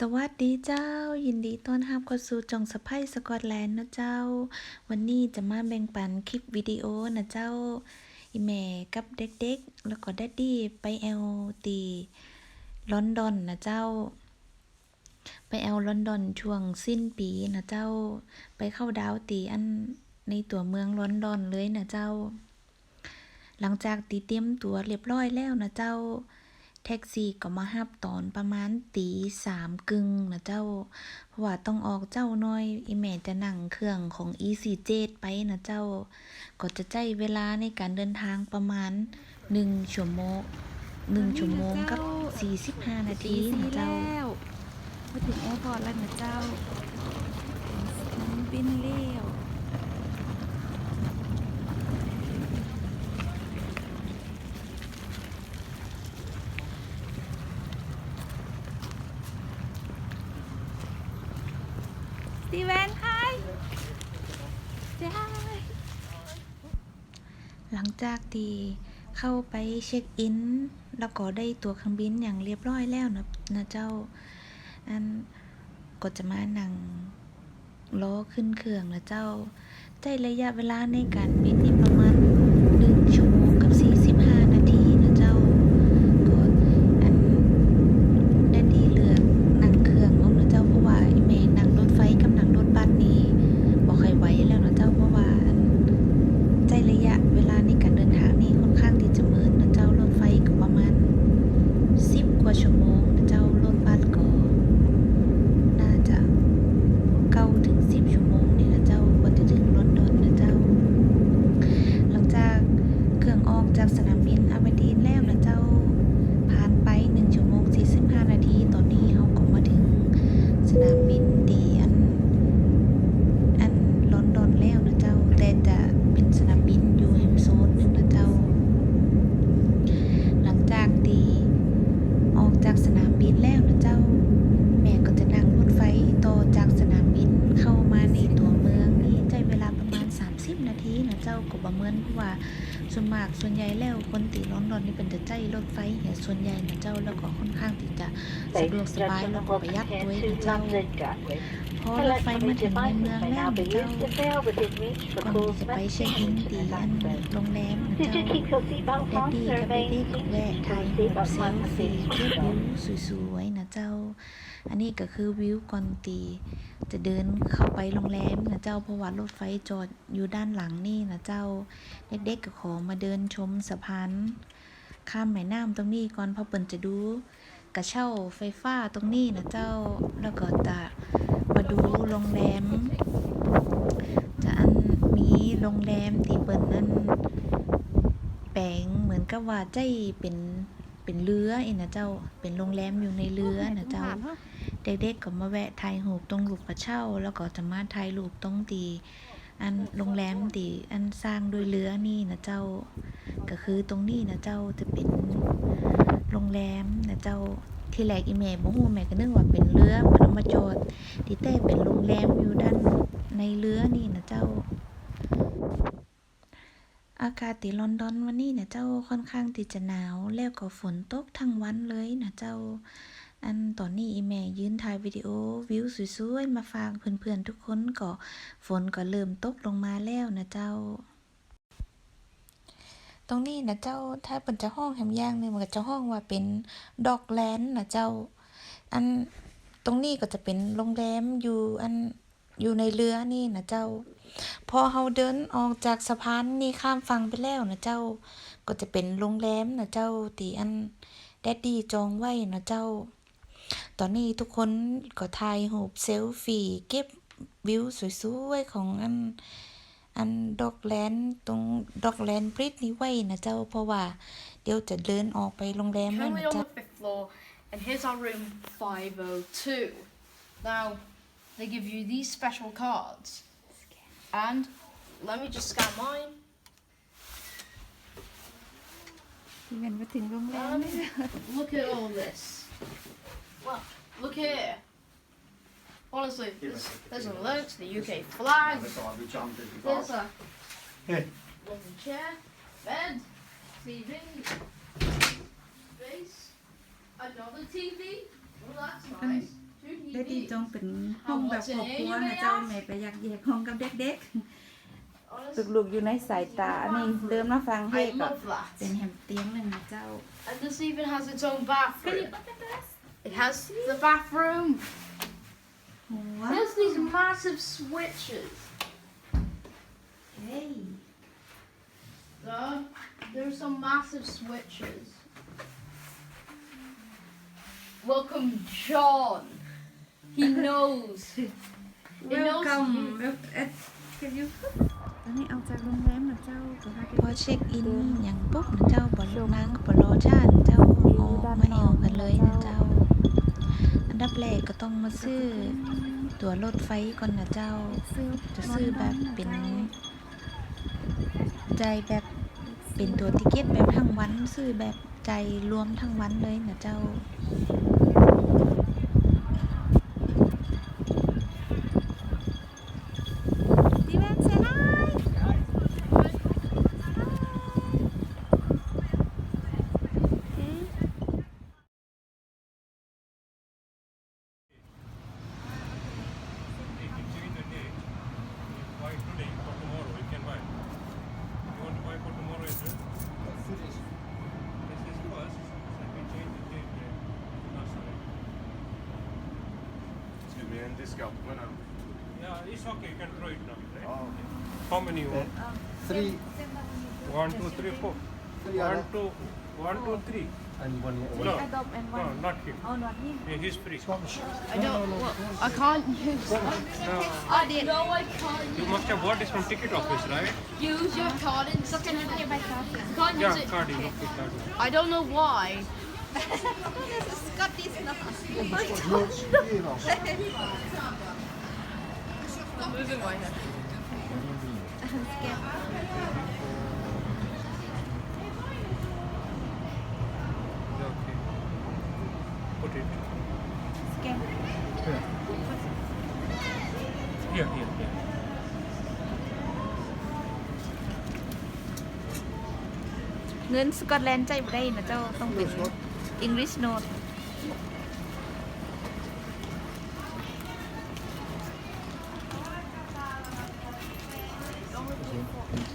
สวัสดีเจ้า ยินดีต้อนรับเข้าสู่จงสะไพยสกอตแลนด์นะเจ้า วันนี้จะมาแบ่งปันคลิปวิดีโอนะเจ้า อีแม่กับเด็กๆ แล้วก็แดดดี้ไปแอลตีลอนดอนนะเจ้า ไปแอลลอนดอนช่วงสิ้นปีนะเจ้า ไปเข้าดาวตีอันในตัวเมืองลอนดอนเลยนะเจ้า หลังจากตีเตรียมตัวเรียบร้อยแล้วนะเจ้า แท็กซี่ก็มาฮับตอนประมาณตีสามกึ่งนะเจ้า เพราะว่าต้องออกเจ้าน้อยอีแม่จะนั่งเครื่องของ EasyJet ไปนะเจ้า ก็จะใจเวลาในการเดินทางประมาณหนึ่งชั่วโมงหนึ่งชั่วโมงกับสี่สิบห้านาทีนะเจ้าแล้วมาถึงแอร์พอร์ตแล้วนะเจ้านบินเลี้ยวสตีเวนไฮใช่ หลัง จากที่เข้าไปเช็คอิน แล้วก็ได้ตั๋วเครื่องบินอย่างเรียบร้อยแล้วนะนะเจ้า อันก็จะมานั่งล้อขึ้นเครื่องนะเจ้า ใจระยะเวลาในการบินนี่ประมาณหนึ่งชั่วโมงกับสี่สิบห้านาทีนะเจ้า ก็อันได้ดีเลือกนั่งเครื่องเอานะเจ้าเพราะว่าอีเมนั่งรถไฟกับนั่งรถบัสนี่บ่ค่อยไหวแล้วนะเจ้าเพราะว่าอัน ใจระยะเวลาในการเดินทางนี่ค่อนข้างที่จะเมินนะเจ้ารถไฟก็ประมาณสิบกว่าชั่วโมงนะเจ้ารถบัสก็น่าจะเก้าถึงสิบชั่วโมงนี่นะเจ้ากว่าจะถึงลอนดอนนะเจ้า หลังจากเครื่องออกจากสนามบินอาบดีนแล้วนะเจ้า ผ่านไปหนึ่งชั่วโมงสี่สิบห้านาทีตอนนี้เราก็มาถึงสนามบินดีอัน อันลอนดอนแล้วนะเจ้า แต่จะเป็นสนามบินอยู่แฮมโซนหนึ่งนะเจ้า หลังจากตีออก จากสนามบินแล้วนะเจ้า แม่ก็จะนั่งรถไฟต่อจากสนามบินเข้ามาในตัวเมืองนี่ใช้เวลาประมาณ 30 นาทีนะเจ้าก็บ่เมือนเพราะว่าส่วนมากส่วนใหญ่แล้วคนตีลอนดอนนี่เป็นจะใจรถไฟเหี่ยส่วนใหญ่นะเจ้าแล้วก็ค่อนข้างที่จะสะดวกสบายแล้วก็ประหยัดด้วยนะเจ้าพอรถไฟมาถึงในเมืองแล้วนะเจ้าก่อนจะไปเช็คอินตีอันโรงแรมน Did เจ้า you keep your seatbelt แดด on, ดี้กับเบ surveying บี้ก็แวะถ่ายรูปเซลฟี่เก็บวิวสวยๆนะเจ้า อันนี้ก็คือวิวก่อนตี จะเดินเข้าไปโรงแรมนะเจ้าเพราะว่ารถไฟจอดอยู่ด้านหลังนี่นะเจ้า เด็กๆก็ขอมาเดินชมสะพานข้ามแม่น้ำตรงนี้ก่อนเพราะเปิ่นจะดู กระเช่าไฟฟ้าตรงนี้นะเจ้า แล้วก็จะมาดูโรงแรม จะอันมีโรงแรมที่เปิ้นนั่น แปลงเหมือนกับว่าใจเป็นเป็นเรือเองนะเจ้าเป็นโรงแรมอยู่ในเรือนะเจ้า เด็กๆก็มาแวะถ่ายรูปตรงรูปกระเช่า แล้วก็จะมาถ่ายรูปตรงตีอันโรงแรมตีอันสร้างโดยเรือนี่นะเจ้า ก็คือตรงนี้นะเจ้าจะเป็นโรงแรมนะเจ้าที่แรกอีแม่บ่ฮู้แม่ก็นึกว่าเป็นเรือเพิ่นเอามาจอดที่แต่เป็นโรงแรมอยู่ด้านในเรือนี่นะเจ้า อากาศที่ลอนดอนวันนี้นะเจ้าค่อนข้างที่จะหนาวแล้วก็ฝนตกทั้งวันเลยนะเจ้า อันตอนนี้อีแม่ยืนถ่ายวิดีโอวิวสวยๆมาฝากเพื่อนๆทุกคนก็ฝนก็เริ่มตกลงมาแล้วนะเจ้า ตรงนี้นะเจ้าถ้าเป็นจะห้องแฮมย่างนึงมันก็จะห้องว่าเป็นดอกแลนด์นะเจ้า อันตรงนี้ก็จะเป็นโรงแรมอยู่อัน อยู่ในเรือนี่นะเจ้า พอเราเดินออกจากสะพานนี่ข้ามฝั่งไปแล้วนะเจ้า ก็จะเป็นโรงแรมนะเจ้าตีอันแดดดี้จองไว้นะเจ้า ตอนนี้ทุกคนก็ถ่ายรูปเซลฟี่เก็บวิวสวยๆของอันอันดอกแลนด์ตรงดอกแลนด์บริดนี้ไว้นะเจ้า เพราะว่าเดี๋ยวจะเดินออกไปโรงแรมแล้วนะเจ้า and here's our room 502. Now, they give you these special cards, and let me just scan mine. ที่เป็นมาถึงโรงแรม Um, เลย look at all this. Well, look here. Honestly, there's, there's a link to the UK flag. There's a Hey. lovely chair, bed, TV, space, another TV. Well, that's nice. Two ได้ที่จองเป็นห้องแบบครอบครัวนะเจ้าแม่ไปอยากแยกห้องกับเด็กๆ ลูกๆอยู่ในสายตาอันนี้เริ่มมาฟังเพล I งก็ love that. เป็นแฮมเตียงหนึ่งนะเจ้า And this even has its own bathroom. It has the bathroom. หัว It has these massive switches. เฮ้ย So, there's some massive switches. Welcome, John. He knows. He knows Welcome you. Wel- eh, Can you ตอนนี้เอาจากโรงแรมนะเจ้าก็พาพอเช็คอินอย่างปุ๊บนะเจ้าบอลนางก็บอรอชาติเจ้าออกมาแอวกันเลยนะเจ้า อันดับแรกก็ต้องมาซื้อตั๋วรถไฟก่อนนะเจ้า ซื้อจะซื้อแบบเป็นใจายแบบเป็นตัวติเก็ตแบบทั้งวัน ซื้อแบบใจรวมทั้งวันเลยนะเจ้า me, when I'm. Yeah, it's okay, you can throw it now. Right? Oh, How many you want? Uh, three, One, two, three, four. three One, other- two, one, two, three. and one more. No, no, not him. oh not him Yeah, he's free. I don't. Well, I can't use. No, I did. No, I can't you must have bought this from ticket office, right? use your card in. So can I pay by card? Can't Yeah, use it. card, okay, card. I don't know why. I'm moving my head. Yeah, okay. Put it. scan Here, here, here. เงินสกอตแล นด์ใจบ่ได้นะเจ้าต้องเป็น English note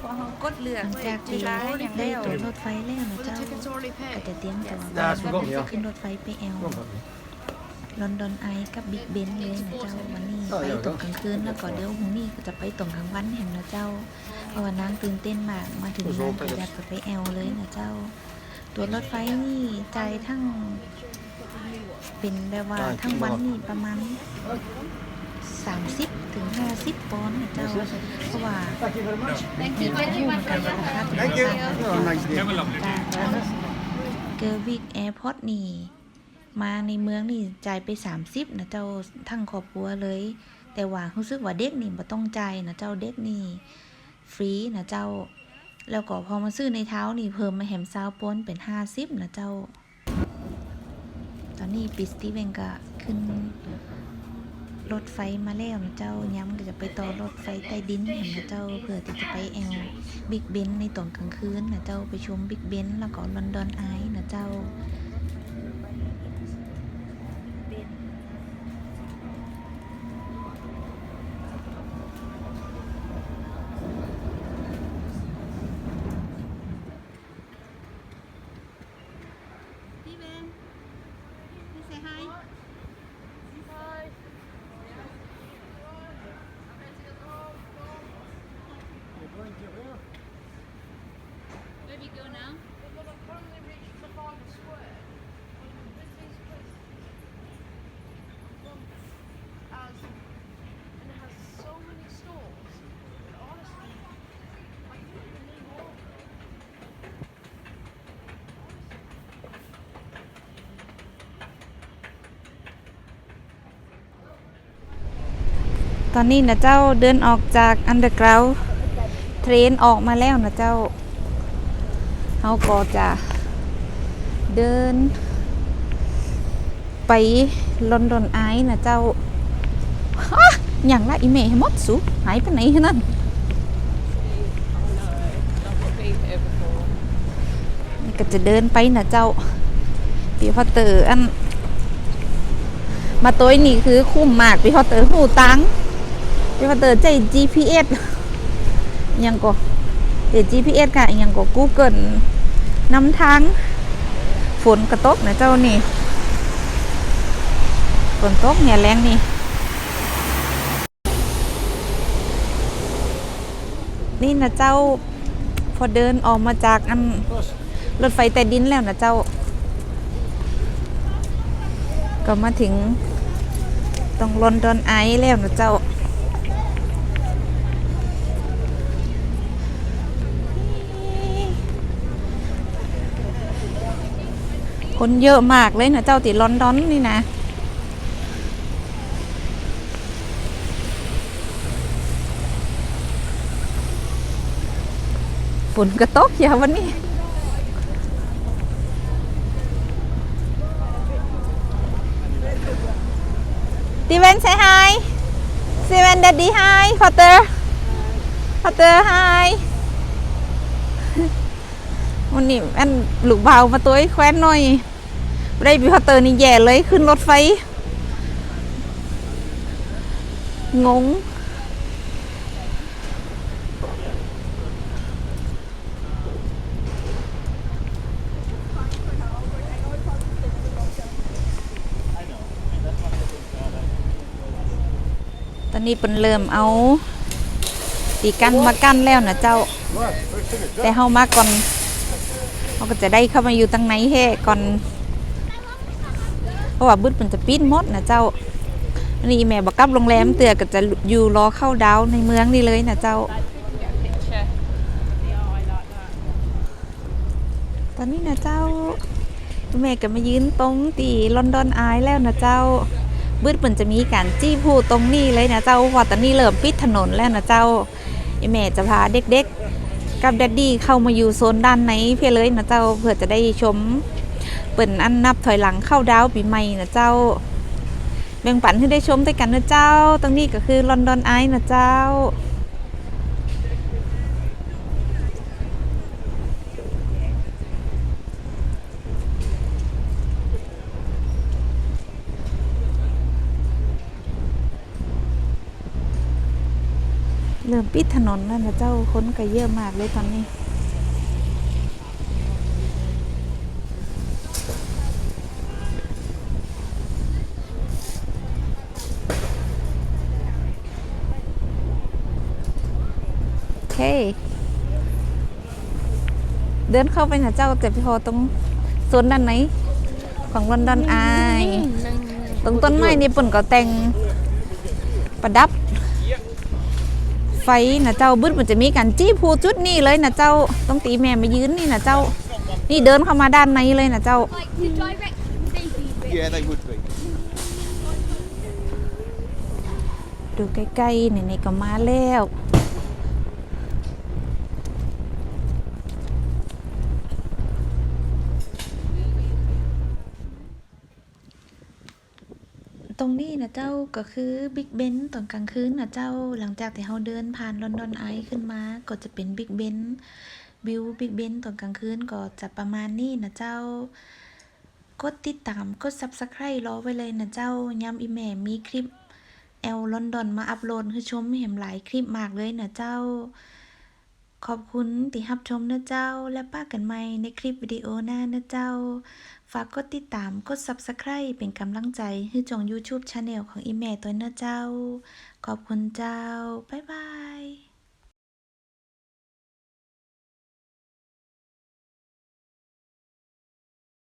พอเขากดเลือกหลังจากเวที่ลาอย่างได้เดียวตั๋วรถไฟแล้วนะ But the เจ้า ticket's already ก็ paid. จะเตรียมตัวได้ว่าถูกต้องจะขึ้นรถไฟไปแอล ลอนดอนไอกับบิ๊กเบนเลยนะเจ้าวันนี้ไปตรงกลางคืนแล้วก็เดี๋ยวพรุ่งนี้ก็จะไปตรงกลางวันแห่งนะเจ้าเพ ราะว่านางตื่นเต้นมาก มาถึงนางก็อยากจะไปแอลเลยนะเจ้า ตัวรถไฟนี่ใจายทั้ง เป็นแบบว่าทั้งวันนี่ประมาณ30ถึง50ปอนด์นะเจ้า เพราะว่า Thank you very much. คู่เหมือนกันนะครับ Thank you. Have a nice day. Have a lovely day. เกอร์วิกแอร์พอร์ตนี่มาในเมืองนี่จ่ายไป 30นะเจ้าทั้งครอบครัวเลย แต่ว่ารู้สึกว่าเด็กนี่บ่ต้องจ่ายนะเจ้าเด็กนี่ ฟรีนะเจ้า แล้วก็พอมาซื้อในเท้านี่เพิ่มมาแหมซาวปอนเป็น50นะเจ้า ตอนนี้ปิสตีเวงก็ขึ้นรถไฟมาแล้วนะเจ้าย้ำก็จะไปต่อรถไฟใต้ดินเห็นนะเจ้าเพื่อที่จะไปแอลบิ๊กเบนในตอนกลางคืนนะเจ้าไปชมบิ๊กเบนแล้วก็ลอนดอนไอนะเจ้า พี่เบนพี่เซฮาย Where we go now? As, and it has so many stores. But honestly, I couldn't name all of them. ตอนนี้นะเจ้าเดินออกจากอันเดอร์กราวเทรนออกมาแล้วนะเจ้า เขาก็จะเดิน ไปลอนดอนไอนะเจ้าฮะอย่างละอีเมลให้หมดสูหายไปไหนนั่นก็จะเดินไปนะเจ้าปีพอเตอร์อัน มาตัวนี่คือคุ้มมากพี่พอเตอร์หูตังพี่พอเตอร์ใจ GPS ยังก็เดี๋ยว GPS ค่ะยังก็ Google น้ำทางฝนกระตกนะเจ้านี่ฝนตกเนี่ยแรงนี่ นี่นะเจ้าพอเดินออกมาจากอันรถไฟใต้ดินแล้วนะเจ้า ก็มาถึงตรงลอนดอนไอแล้วนะเจ้า คนเยอะมากเลยนะเจ้าติลอนดอนนี่นะฝนกระตกอย่าวันนี้ Steven say hi Steven daddy hi Potter Potter hi วัน วันนี้อันลูกเบามาตัวไอ้แคว้นหน่อยบ่ได้บีพอเตอร์นี่แย่เลยขึ้นรถไฟ งงตอนนี้เป็นเริ่มเอาตีกันมากั้นแล้วนะเจ้า แต่เฮามาก่อน เขาก็จะได้เข้ามาอยู่ตั้งในแห่ก่อน เพราะว่าบึดมันจะปิ้นหมดนะเจ้านนี้แม่บอกกลับโรงแรมเตือก็จะอยู่รอเข้าดาวในเมืองนี่เลยนะเจ้า ตอนนี้นะเจ้า แม่ก็มายืนตรงตีลอนดอนอายแล้วนะเจ้าบืดมันจะมีการจี้พูตรงนี้เลยนะเจ้าเพราตอนนี้เริ่มปิดถนนแล้วนะเจ้าแม่จะพาเด็กๆ กับแดดดี้เข้ามาอยู่โซนด้านในเพื่อเลยนะเจ้าเพื่อจะได้ชมเปิ่นอันนับถอยหลังเข้าดาวปีใหม่นะเจ้าแบ่งปันให้ได้ชมด้วยกันนะเจ้าตรงนี้ก็คือลอนดอนไอนะเจ้า ริ่มปิดถนนแล้วนะเจ้าคนก็เยอะมากเลยตอนนี้โอเคเดินเข้าไปหาเจ้าแต่พี่พอตรงโซนด้านไหน ของลอนดอนไอายตรงต้นไม้นี่ปุ่นก็แต่ง ประดับ ไฟนะเจ้าบึ้ดมันจะมีการจี้ภูจุดนี่เลยนะเจ้าต้องตีแม่มายืนนี่นะเจ้า นี่เดินเข้ามาด้านในเลยนะเจ้า Like the direct baby Yeah, they would be. ดูใกล้ๆนี่ๆก็มาแล้ว ตรงนี้นะ เจ้าก็คือบิ๊กเบนตอนกลางคืนนะเจ้าหลังจากที่เราเดินผ่านลอนดอนไอขึ้นมาก็จะเป็นบิ๊กเบนวิวบิ๊กเบนตอนกลางคืนก็จะประมาณนี้นะเจ้ากดติดตามกด subscribe รอไว้เลยนะเจ้ายามอีแม่มีคลิปแอลลอนดอนมาอัปโหลดให้ชมเห็นหลายคลิปมากเลยนะเจ้า ขอบคุณที่รับชมนะเจ้า และป้ากันใหม่ในคลิปวิดีโอหน้านะเจ้า ฝากกดติดตามกด subscribe เป็นกำลังใจให้จอง YouTube Channel ของอีแม่ตัวนะเจ้า ขอบคุณเจ้า บ๊ายบาย